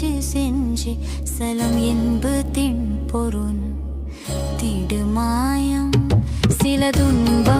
செஞ்சு செஞ்சு சலம் என்பு தின் பொருள் திடுமாயம். சில துன்பம்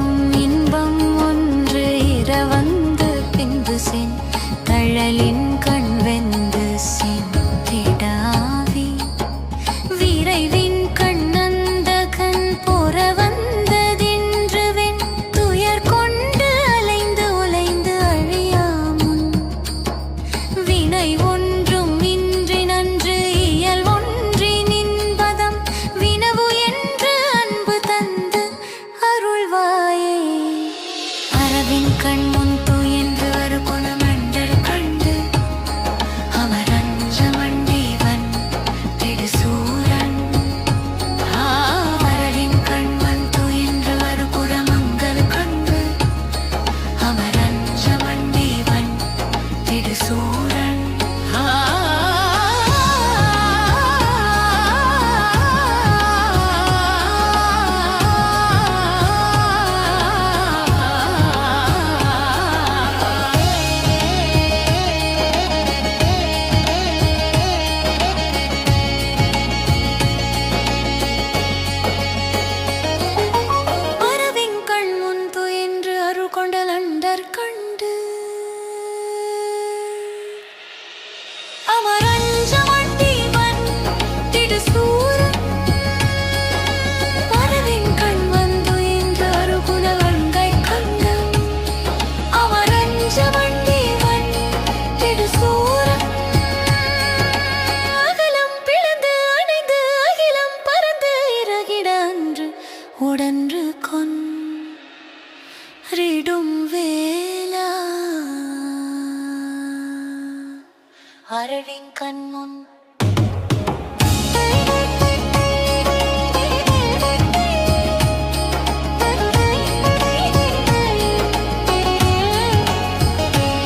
Ah. உடன்று கொன்றிடும் வேலா அரவின் கண் முன்